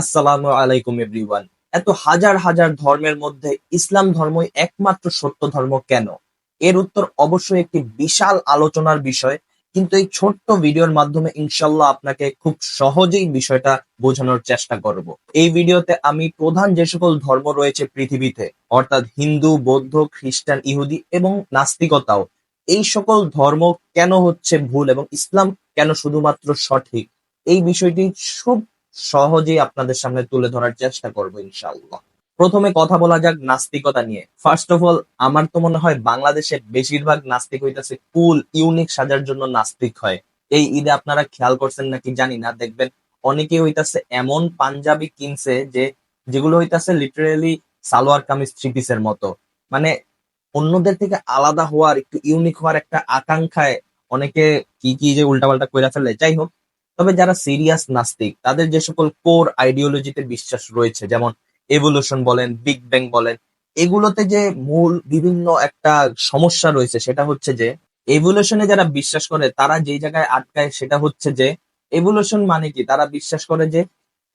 আসসালামু আলাইকুম এভরিওয়ান এত হাজার হাজার ধর্মের মধ্যে ইসলাম ধর্মই একমাত্র সত্য ধর্ম কেন? এর উত্তর অবশ্যই একটি বিশাল আলোচনার বিষয়, কিন্তু এই ছোট্ট ভিডিওর মাধ্যমে ইনশাল্লাহ আপনাকে খুব সহজেই বিষয়টা বোঝানোর চেষ্টা করব। এই ভিডিওতে আমি প্রধান যে সকল ধর্ম রয়েছে পৃথিবীতে, অর্থাৎ হিন্দু, বৌদ্ধ, খ্রিস্টান, ইহুদি এবং নাস্তিকতাও, এই সকল ধর্ম কেন হচ্ছে ভুল এবং ইসলাম কেন শুধুমাত্র সঠিক? এই বিষয়টি খুব সহজেই আপনাদের সামনে তুলে ধরার চেষ্টা করব ইনশাআল্লাহ। প্রথমে কথা বলা যাক নাস্তিকতা নিয়ে। ফার্স্ট অফ অল আমার তো মনে হয় বাংলাদেশে বেশিরভাগ নাস্তিক হইতাছে কুল ইউনিক সাজার জন্য নাস্তিক হয়। এই ঈদে আপনারা খেয়াল করছেন নাকি জানি না, দেখবেন অনেকে হইতাছে এমন পাঞ্জাবি কিনছে যে, যেগুলো হইতাছে লিটারেলি সালোয়ার কামিজ থ্রি পিসের মতো। মানে অন্যদের থেকে আলাদা হওয়ার, একটু ইউনিক হওয়ার একটা আকাঙ্ক্ষায় অনেকে কি কি যে উল্টাপাল্টা কইরা ফেলে যাই হোক তবে যারা সিরিয়াস নাস্তিক, তাদের যে সকল কোর আইডিওলজিতে বিশ্বাস রয়েছে, যেমন এভলিউশন বলেন বিগ ব্যাং বলেন, এগুলোতে যে মূল বিভিন্ন একটা সমস্যা রয়েছে, সেটা হচ্ছে যে এভলিউশনে যারা বিশ্বাস করে, তারা যেই জায়গায় আটকায়, সেটা হচ্ছে যে এভলিউশন মানে কি? তারা বিশ্বাস করে যে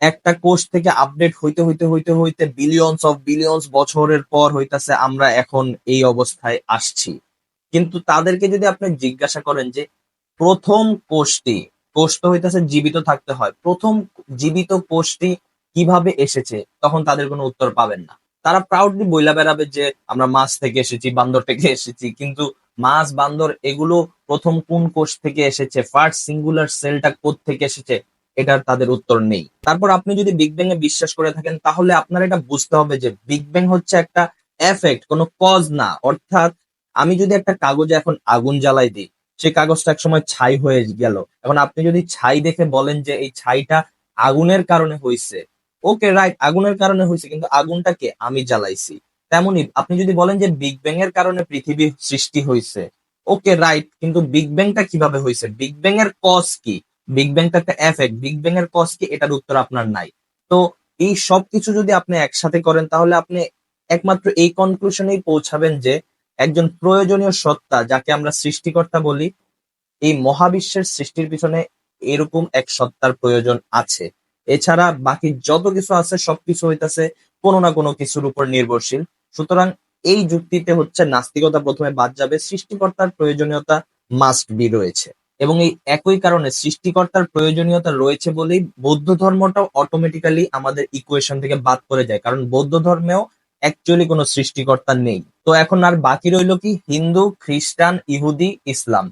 একটা কোষ থেকে আপডেট হইতে হইতে হইতে হইতে বিলিয়নস অফ বিলিয়নস বছরের পর হইতাছে আমরা এখন এই অবস্থায় আসছি। কিন্তু তাদেরকে যদি আপনি জিজ্ঞাসা করেন যে প্রথম কোষটি কোষ হইতেছে, জীবিত থাকতে হয়। প্রথম জীবিত কোষটি কীভাবে এসেছে, তখন তাদের কোনো উত্তর পাবেন না। তারা প্রাউডলি বইলা বেড়াবে যে, আমরা মাছ থেকে এসেছি, বান্দর থেকে এসেছি, কিন্তু মাছ, বান্দর, এগুলো প্রথম কোন কোষ থেকে এসেছে? ফার্স্ট সিঙ্গুলার সেলটা কোথ থেকে এসেছে? এটার তাদের উত্তর নেই। তারপর আপনি যদি বিগ ব্যাং এ বিশ্বাস করে থাকেন, তাহলে আপনার এটা বুঝতে হবে যে বিগ ব্যাং হচ্ছে একটা এফেক্ট কোনো কজ না। অর্থাৎ, আমি যদি একটা কাগজে এখন আগুন জ্বালাই দিই সেই কাগজটা একসময় ছাই হয়ে গেল। এখন আপনি যদি ছাই দেখে বলেন যে এই ছাইটা আগুনের কারণে হয়েছে ওকে রাইট আগুনের কারণে হয়েছে কিন্তু আগুনটাকে আমি জ্বালাইছি। তেমনি আপনি যদি বলেন যে বিগ ব্যাং এর কারণে পৃথিবী সৃষ্টি হয়েছে ওকে রাইট কিন্তু বিগ ব্যাংটা কীভাবে হয়েছে বিগ ব্যাং এর কজ কি? বিগ ব্যাংটা একটা এফেক্ট বিগ ব্যাং এর কজ কি? এটার উত্তর আপনার নাই। তো এই সব কিছু যদি আপনি একসাথে করেন, তাহলে আপনি একমাত্র এই কনক্লুশনেই পৌঁছাবেন যে একজন প্রয়োজনীয় সত্তা যাকে আমরা সৃষ্টিকর্তা বলি, এই মহাবিশ্বের সৃষ্টির পিছনে এরকম এক সত্তার প্রয়োজন আছে। এছাড়া বাকি যত কিছু আছে, সবকিছু হইতাছে কোনো না কোনো কিছুর উপর নির্ভরশীল। সুতরাং এই যুক্তিতে হচ্ছে নাস্তিকতা প্রথমে বাদ যাবে, সৃষ্টিকর্তার প্রয়োজনীয়তা মাস্ট বি রয়েছে। এবং এই একই কারণে সৃষ্টিকর্তার প্রয়োজনীয়তা রয়েছে বলেই বৌদ্ধ ধর্মটাও অটোমেটিক্যালি আমাদের ইকুয়েশন থেকে বাদ করে যায়। কারণ বৌদ্ধ ধর্মেও অ্যাকচুয়ালি কোনো সৃষ্টিকর্তা নেই। তো এখন আর বাকি রইল কি? হিন্দু, খ্রিস্টান, ইহুদি, ইসলাম।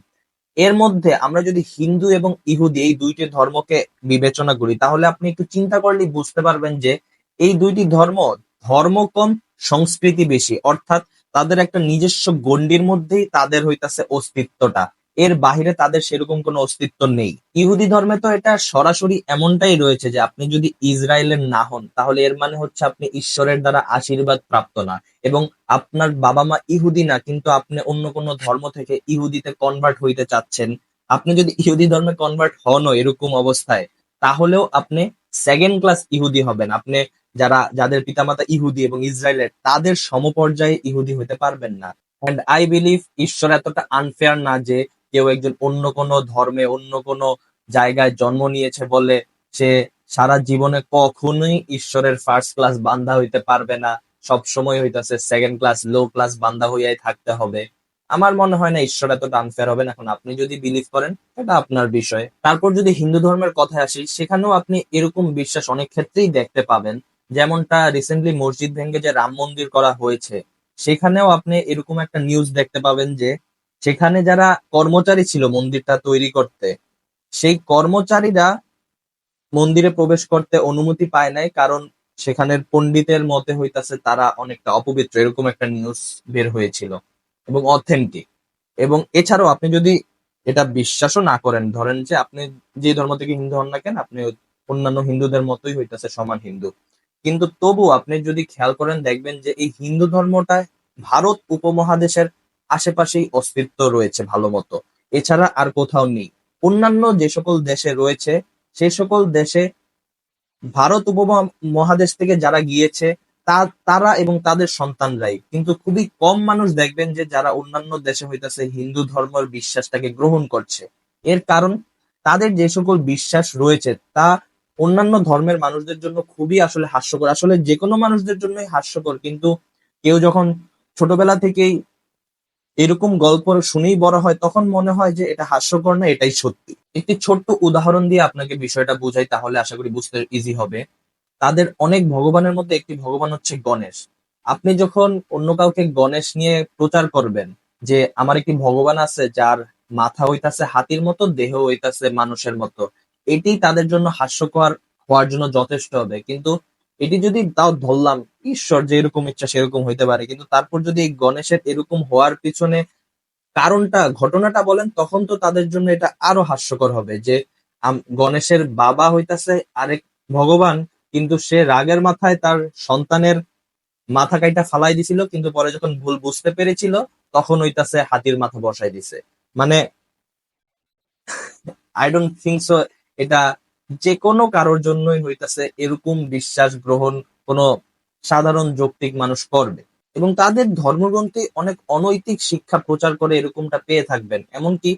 এর মধ্যে আমরা যদি হিন্দু এবং ইহুদি এই দুইটি ধর্মকে বিবেচনা করি, তাহলে আপনি একটু চিন্তা করলেই বুঝতে পারবেন যে এই দুইটি ধর্ম ধর্ম কম, সংস্কৃতি বেশি। অর্থাৎ তাদের একটা নিজস্ব গণ্ডির মধ্যেই তাদের হইতাছে অস্তিত্বটা। এর বাহিরে তাদের সেরকম কোনো অস্তিত্ব নেই। ইহুদি ধর্মে তো এটা সরাসরি এমনটাই রয়েছে যে আপনি যদি ইসরায়েলের না হন, তাহলে এর মানে হচ্ছে আপনি ঈশ্বরের দ্বারা আশীর্বাদ প্রাপ্ত না এবং আপনার বাবা মা ইহুদি না, কিন্তু আপনি অন্য কোনো ধর্ম থেকে ইহুদিতে কনভার্ট হইতে চাচ্ছেন। আপনি যদি ইহুদি ধর্মে কনভার্ট হনও এরকম অবস্থায়, তাহলেও আপনি সেকেন্ড ক্লাস ইহুদি হবেন। আপনি যারা, যাদের পিতামাতা ইহুদি এবং ইসরায়েলের, তাদের সমপর্যায়ে ইহুদি হতে পারবেন না। অ্যান্ড আই বিলিভ ঈশ্বর এতটা আনফেয়ার না যে কেউ একজন অন্য কোনো ধর্মে, অন্য কোনো জায়গায় জন্ম নিয়েছে বলে সে সারা জীবনে কখনোই ঈশ্বরের ফার্স্ট ক্লাস বান্ধা হইতে পারবে না। সব সময় হইতাছে সেকেন্ড ক্লাস লো ক্লাস বান্ধা হইয়াই থাকতে হবে। আমার মনে হয় না ঈশ্বর এতটা আনফেয়ার হবে না এখন আপনি যদি বিলিভ করেন, এটা আপনার বিষয়। তারপর যদি হিন্দু ধর্মের কথায় আসি, সেখানেও আপনি এরকম বিশ্বাস অনেক ক্ষেত্রেই দেখতে পাবেন। যেমনটা রিসেন্টলি মসজিদ ভেঙ্গে যে রাম মন্দির করা হয়েছে, সেখানেও আপনি এরকম একটা নিউজ দেখতে পাবেন যে সেখানে যারা কর্মচারী ছিল মন্দিরটা তৈরি করতে, সেই কর্মচারীরা মন্দিরে প্রবেশ করতে অনুমতি পায় নাই, কারণ সেখানের পণ্ডিতের মতে হইতাছে তারা অনেকটা অপবিত্র, এরকম একটা নিউজ বের হয়েছিল এবং অথেন্টিক এবং এছাড়াও আপনি যদি এটা বিশ্বাসও না করেন, ধরেন যে আপনি যে ধর্ম থেকে হিন্দু হন না কেন, আপনি অন্যান্য হিন্দুদের মতোই হইতাছে সমান হিন্দু। কিন্তু তবু আপনি যদি খেয়াল করেন, দেখবেন যে এই হিন্দু ধর্মটা ভারত উপমহাদেশের আশেপাশেই অস্তিত্ব রয়েছে ভালো মতো। এছাড়া আর কোথাও নেই। অন্যান্য যে সকল দেশে রয়েছে, সে সকল দেশে ভারত উপমহাদেশ থেকে যারা গিয়েছে, তা, তারা এবং তাদের সন্তানরাই। কিন্তু খুবই কম মানুষ দেখবেন যে যারা অন্যান্য দেশে হইতেছে হিন্দু ধর্মের বিশ্বাসটাকে গ্রহণ করছে। এর কারণ তাদের যে সকল বিশ্বাস রয়েছে, তা অন্যান্য ধর্মের মানুষদের জন্য খুবই আসলে হাস্যকর। আসলে যে কোনো মানুষদের জন্যই হাস্যকর, কিন্তু কেউ যখন ছোটবেলা থেকেই এরকম গল্প শুনেই বড় হয়, তখন মনে হয় যে এটা হাস্যকর না, এটাই সত্যি। একটি ছোট্ট উদাহরণ দিয়ে আপনাকে বিষয়টা বুঝাই, তাহলে আশা করি বুঝতে ইজি হবে। তাদের অনেক ভগবানের মধ্যে একটি ভগবান হচ্ছে গণেশ। আপনি যখন অন্য কাউকে গণেশ নিয়ে প্রচার করবেন, যে আমার একটি ভগবান আছে, যার মাথা হইতাছে হাতির মতো, দেহ হইতাছে মানুষের মতো, এটি তাদের জন্য হাস্যকর হওয়ার জন্য যথেষ্ট হবে। কিন্তু এটি যদি তাও ধরলাম ঈশ্বর যে এরকম ইচ্ছা সেরকম হইতে পারে। কিন্তু তারপর যদি এই গণেশের এরকম হওয়ার পিছনে কারণটা, ঘটনাটা বলেন, তখন তো তাদের জন্য এটা আরও হাস্যকর হবে যে গণেশের বাবা হইতাছে আরেক ভগবান, কিন্তু সে রাগের মাথায় তার সন্তানের মাথা কাইটা ফালাই দিছিল, কিন্তু পরে যখন ভুল বুঝতে পেরেছিল, তখন হইতাছে হাতির মাথা বসাই দিছে। মানে আই ডোন্ট থিঙ্ক সো এটা যে কোনো কারোর জন্যই হইতাছে এরকম বিশ্বাস গ্রহণ কোনো সাধারণ যৌক্তিক মানুষ করবে। এবং তাদের ধর্মগ্রন্থে অনেক অনৈতিক শিক্ষা প্রচার করে এরকমটা পেয়ে থাকবেন। এমনকি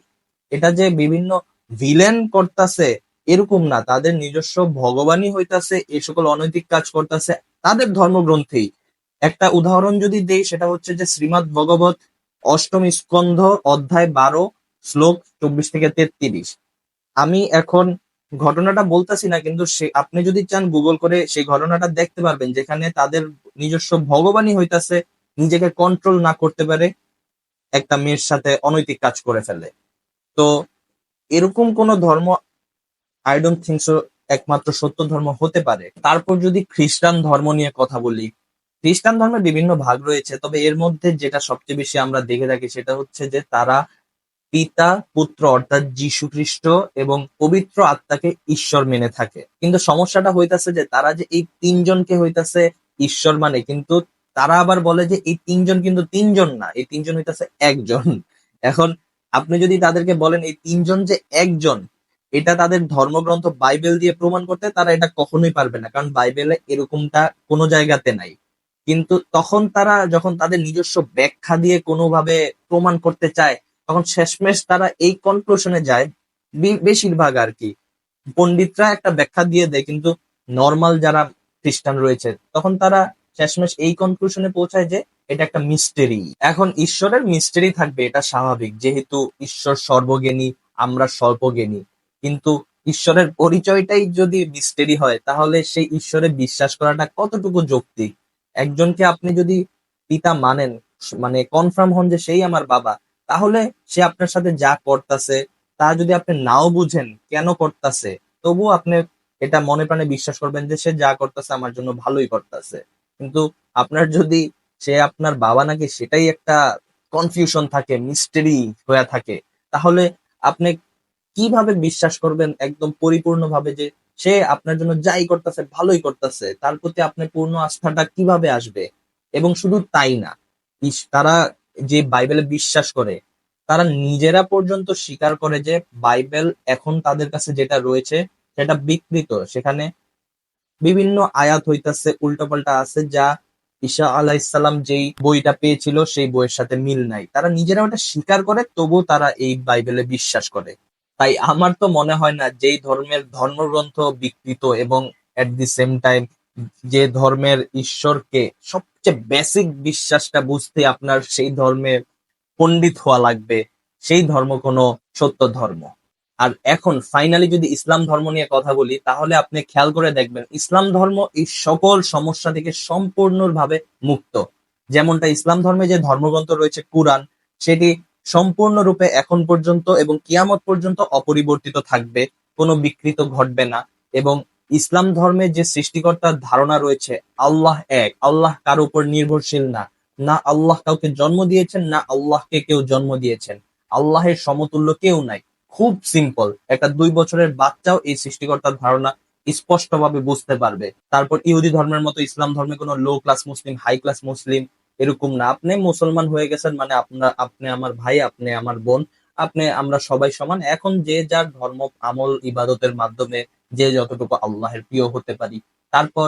এটা যে বিভিন্ন ভিলেন করতেছে, এরকম না। তাদের নিজস্ব ভগবানই হইতাছে এই সকল অনৈতিক কাজ করতেছে তাদের ধর্মগ্রন্থেই। একটা উদাহরণ যদি দেই, সেটা হচ্ছে যে শ্রীমৎ ভগবত অষ্টম স্কন্ধ অধ্যায় বারো, শ্লোক চব্বিশ থেকে তেত্রিশ। আমি এখন ঘটনাটা বলতেছি না, কিন্তু সে, আপনি যদি চান গুগল করে সেই ঘটনাটা দেখতে পারবেন, যেখানে তাদের নিজস্ব ভগবানই হইতাছে, নিজেকে কন্ট্রোল না করতে পারে, একটা মেয়ের সাথে অনৈতিক কাজ করে ফেলে। তো এরকম কোন ধর্ম আই ডোন্ট থিঙ্ক সো একমাত্র সত্য ধর্ম হতে পারে। তারপর যদি খ্রিস্টান ধর্ম নিয়ে কথা বলি, খ্রিস্টান ধর্মের বিভিন্ন ভাগ রয়েছে, তবে এর মধ্যে যেটা সবচেয়ে বেশি আমরা দেখে থাকি সেটা হচ্ছে যে তারা পিতা, পুত্র অর্থাৎ যীশু খ্রিস্ট এবং পবিত্র আত্মাকে ঈশ্বর মেনে থাকে। কিন্তু সমস্যাটা হইতাছে যে তারা যে এই তিনজনকে হইতাছে ঈশ্বর মানে কিন্তু তারা আবার বলে যে এই তিনজন কিন্তু তিনজন না, এই তিনজন হইতাছে একজন। এখন আপনি যদি তাদেরকে বলেন এই তিনজন যে একজন, এটা তাদের ধর্মগ্রন্থ বাইবেল দিয়ে প্রমাণ করতে তারা এটা কখনোই পারবে না, কারণ বাইবেলে এরকমটা কোনো জায়গাতে নাই। কিন্তু তখন তারা যখন তাদের নিজস্ব ব্যাখ্যা দিয়ে কোনোভাবে প্রমাণ করতে চায় তখন শেষমেশ তারা এই কনক্লুশনে যায় বেশিরভাগ আর কি। পণ্ডিতরা একটা ব্যাখ্যা দিয়ে দেয়, কিন্তু নর্মাল যারা খ্রিস্টান রয়েছে, তখন তারা শেষমেশ এই কনক্লুশনে পৌঁছায় যে এটা একটা মিস্টেরি এখন ঈশ্বরের মিস্টেরি থাকবে, এটা স্বাভাবিক। যেহেতু ঈশ্বর সর্বজ্ঞানী, আমরা স্বল্পজ্ঞানী। কিন্তু ঈশ্বরের পরিচয়টাই যদি মিস্টেরি হয়, তাহলে সেই ঈশ্বরে বিশ্বাস করাটা কতটুকু যৌক্তিক? একজনকে আপনি যদি পিতা মানেন মানে কনফার্ম হন যে সেই আমার বাবা তাহলে সে আপনার সাথে যা করতেছে, তা যদি আপনি নাও বুঝেন কেন করতেছে, তবুও আপনি এটা মনে প্রাণে বিশ্বাস করবেন যে সে যা করতেছে আমার জন্য ভালোই করতেছে। কিন্তু আপনার যদি সে আপনার বাবা নাকি সেটাই একটা কনফিউশন থাকে মিস্টেরি হয়ে থাকে, তাহলে আপনি কীভাবে বিশ্বাস করবেন একদম পরিপূর্ণভাবে যে সে আপনার জন্য যাই করতেছে, ভালোই করতেছে, তার প্রতি আপনার পূর্ণ আস্থাটা কীভাবে আসবে? এবং শুধু তাই না তারা যে বাইবেলে বিশ্বাস করে, তারা নিজেরা পর্যন্ত স্বীকার করে যে বাইবেল এখন তাদের কাছে যেটা রয়েছে সেটা বিকৃত। সেখানে বিভিন্ন আয়াত হইতাছে, উল্টোপাল্টা আছে যা ঈশা আলাইসাল্লাম যেই বইটা পেয়েছিল সেই বইয়ের সাথে মিল নাই। তারা নিজেরা ওটা স্বীকার করে তবু তারা এই বাইবেলে বিশ্বাস করে। তাই আমার তো মনে হয় না যেই ধর্মের ধর্মগ্রন্থ বিকৃত এবং এট দি সেম টাইম যে ধর্মের ঈশ্বরকে সবচেয়ে বেসিক বিশ্বাসটা বুঝতে আপনার সেই ধর্মের পণ্ডিত হওয়া লাগবে। সেই ধর্ম কোনো সত্য ধর্ম। আর এখন ফাইনালি যদি ইসলাম ধর্ম নিয়ে কথা বলি, তাহলে আপনি খেয়াল করে দেখবেন, ইসলাম ধর্ম এই সকল সমস্যা থেকে সম্পূর্ণভাবে মুক্ত। যেমনটা ইসলাম ধর্মে যে ধর্মগ্রন্থ রয়েছে, কুরআন, সেটি সম্পূর্ণরূপে এখন পর্যন্ত এবং কিয়ামত পর্যন্ত অপরিবর্তিত থাকবে, কোনো বিকৃত ঘটবে না এবং ইসলাম ধর্মে যে সৃষ্টিকর্তার ধারণা রয়েছে, আল্লাহ এক। আল্লাহ কার উপর নির্ভরশীল না? না আল্লাহ কাউকে জন্ম দিয়েছেন, না আল্লাহকে কেউ জন্ম দিয়েছেন। আল্লাহের সমতুল্য কেউ নাই। খুব সিম্পল। একটা দুই বছরের বাচ্চাও এই সৃষ্টিকর্তার ধারণা স্পষ্টভাবে বুঝতে পারবে। তারপর ইহুদি ধর্মের মতো ইসলাম ধর্মে কোনো low class Muslim high class Muslim এরকম না। আপনি মুসলমান হয়ে গেছেন মানে আপনার, আপনি আমার ভাই, আপনি আমার বোন, আপনি, আমরা সবাই সমান। এখন যে যার ধর্ম আমল, ইবাদতের মাধ্যমে যে যতটুকু আল্লাহের প্রিয় হতে পারি। তারপর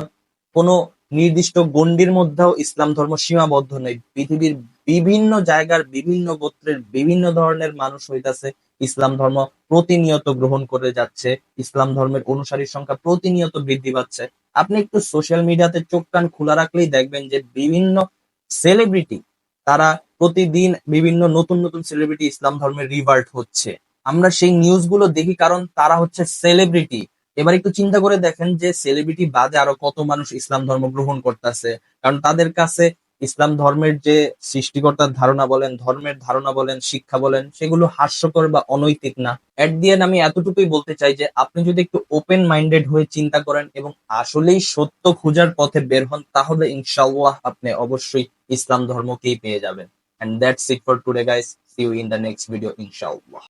কোনো নির্দিষ্ট গণ্ডির মধ্যেও ইসলাম ধর্ম সীমাবদ্ধ নেই পৃথিবীর বিভিন্ন জায়গার বিভিন্ন গোত্রের বিভিন্ন ধরনের মানুষ হইতাছে। ইসলাম ধর্ম প্রতিনিয়ত গ্রহণ করে যাচ্ছে। ইসলাম ধর্মের অনুসারীর সংখ্যা প্রতিনিয়ত বৃদ্ধি পাচ্ছে। আপনি একটু সোশ্যাল মিডিয়াতে চোখ কান খোলা রাখলেই দেখবেন যে বিভিন্ন সেলিব্রিটি তারা প্রতিদিন বিভিন্ন নতুন নতুন সেলিব্রিটি ইসলাম ধর্মের রিভার্ট হচ্ছে। আমরা সেই নিউজগুলো দেখি কারণ তারা হচ্ছে সেলিব্রিটি এবার একটু চিন্তা করে দেখেন যে সেলিব্রিটি বাদে আরও কত মানুষ ইসলাম ধর্ম গ্রহণ করতেছে। কারণ তাদের কাছে ইসলাম ধর্মের যে সৃষ্টিকর্তার ধারণা বলেন, ধর্মের ধারণা বলেন, শিক্ষা বলেন, সেগুলো হাস্যকর বা অনৈতিক না। এট দি end আমি এতটুকুই বলতে চাই যে, আপনি যদি একটু ওপেন মাইন্ডেড হয়ে চিন্তা করেন এবং আসলেই সত্য খোঁজার পথে বের হন, তাহলে ইনশাআল্লাহ আপনি অবশ্যই ইসলাম ধর্মকেই পেয়ে যাবেন। And that's it for today, guys. See you in the next video inshallah